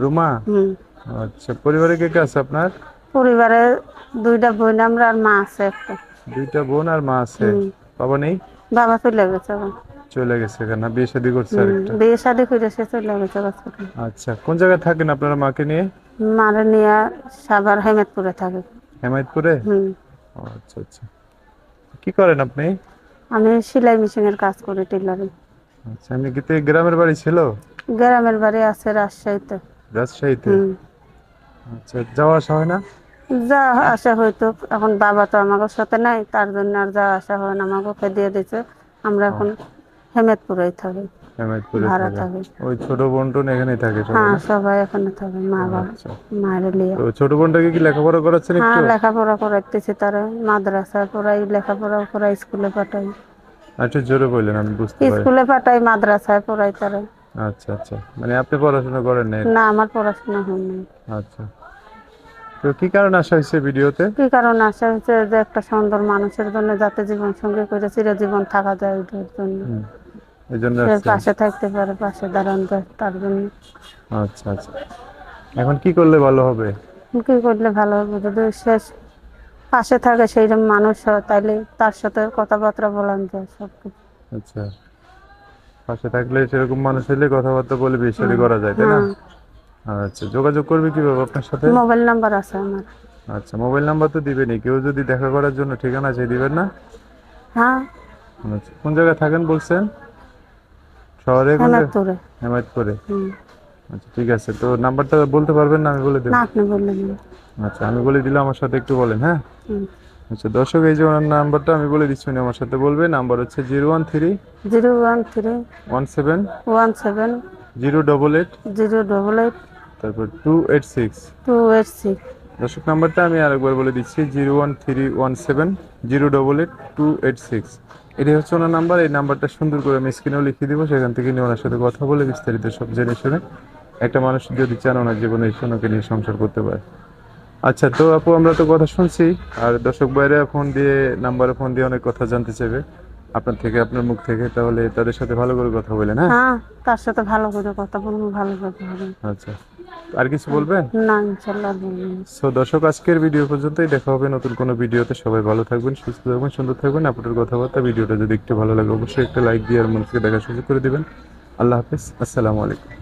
রুমা? আচ্ছা পরিবারে কে কে আছে আপনার? পরিবারে দুইটা বোন আমরা আর মা আছে একটা। দুইটা বোন আর মা আছে। বাবা নেই? বাবা চলে গেছে। চলে গেছে কেন? বিয়ে শাদী করছে আরেকটা? বিয়ে শাদি করে সে চলে গেছে আচ্ছা কোন জায়গায় থাকেন আপনারা মাকে নিয়ে? মারে নিয়ে সাভার হেমেদপুরে থাকে। হেমায়তপুরে? হুম। আচ্ছা আচ্ছা। কি করেন আপনি? আমি সেলাই মেশিনের কাজ করি টেলারিং আচ্ছা এমনি কি গ্রামের বাড়ি ছিল? গ্রামের বাড়ি আছে রাজশাহীতে। রাজশাহীতে? আচ্ছা যাওয়া আসা হয় না? যা আসা হয়তো এখন বাবা তো আমাকে সাথে নাই তার জন্য আর যা আসা হয় না আমাকে ওকে দিয়ে দিছে আমরা এখন হেমেদপুরেই থাকি হেমায়তপুরে ভাড়া থাকি। ওই ছোট থাকে হ্যাঁ সবাই এখানে থাকে মা বাবা আচ্ছা। মায়ের লিয়ে। তো ছোট বোনটাকে কি লেখাপড়া করাচ্ছেন হ্যাঁ লেখাপড়া করাইতেছি তারা মাদ্রাসায় পড়াই লেখাপড়া করাই স্কুলে পাঠাই। একটু জোরে বললেন আমি বুঝতে পারি। স্কুলে পাঠাই মাদ্রাসায় পড়াই তারা। আচ্ছা আচ্ছা। মানে আপনি পড়াশোনা করেন না না আমার পড়াশোনা হয়নি আচ্ছা। তো কি কারণে আসা হয়েছে ভিডিওতে? কি কারণে আসা হয়েছে? যে একটা সুন্দর মানুষের জন্য যাতে জীবন সঙ্গী করে চিরজীবন থাকা যায় ওটার জন্য। এই জন্য পাশে থাকতে পারে পাশে দাঁড়ান তার জন্য। আচ্ছা আচ্ছা। এখন কি করলে ভালো হবে? কি করলে ভালো হবে? যদি শেষ পাশে থাকে সেইরকম মানুষ হয় তাইলে তার সাথে কথাবার্তা বলান যায় সব আচ্ছা। পাশে থাকলে সেরকম মানুষ হলে কথাবার্তা বলে শাদী করা যায় তাই না? আচ্ছা যোগাযোগ করবে কীভাবে আপনার সাথে? মোবাইল নাম্বার আছে আমার। আচ্ছা মোবাইল নাম্বার তো দিবেনই কেউ যদি দেখা করার জন্য ঠিকানা চাই দিবেন না? হ্যাঁ। আচ্ছা কোন জায়গায় থাকেন বলছেন? শহরে হেমায়তপুরে। হুম। আচ্ছা ঠিক আছে তো নাম্বারটা বলতে পারবেন না আমি বলে দেবো। না আপনি বললেন। আচ্ছা আমি বলে দিলাম আমার সাথে একটু বলেন হ্যাঁ? হুম। আচ্ছা দর্শক এই যে ওনার নাম্বারটা আমি বলে দিচ্ছি উনি আমার সাথে বলবে। নাম্বার হচ্ছে zero one three zero one three one seven one seven zero double eight zero double eight তারপর two eight six two eight six দর্শক নাম্বারটা আমি আরেকবার বলে দিচ্ছি zero one three one seven zero double eight two eight six. এটাই হচ্ছে ওনার number এই নাম্বারটা সুন্দর করে আমি স্ক্রিনেও লিখিয়ে দিব সেখান থেকে নিয়ে ওনার সাথে কথা বলে বিস্তারিত সব জেনে শুনে। একটা মানুষ যদি চান ওনার জীবনে সোনাকে নিয়ে সংসার করতে পারে। আচ্ছা তো আপু আমরা তো কথা শুনছি। আর দর্শক বাইরে ফোন দিয়ে নাম্বারে ফোন দিয়ে অনেক কথা জানতে চাইবে। আপনার থেকে আপনার মুখ থেকে তাহলে তাদের সাথে ভালো করে কথা বলেন হ্যাঁ তার সাথে ভালো করে কথা বলব ভালো কথা হবে আচ্ছা আর কিছু বলবেন? না ইনশাল্লাহ বলব সো দর্শক আজকের ভিডিও পর্যন্তই। দেখা হবে নতুন কোনো ভিডিওতে। সবাই ভালো থাকবেন সুস্থ থাকবেন সুন্দর থাকবেন। আপনার কথাবার্তা ভিডিওটা যদি একটু ভালো লাগে অবশ্যই একটা লাইক দিয়ে আর মানুষকে দেখার সুযোগ করে দিবেন। আল্লাহ হাফিজ আসসালামু আলাইকুম।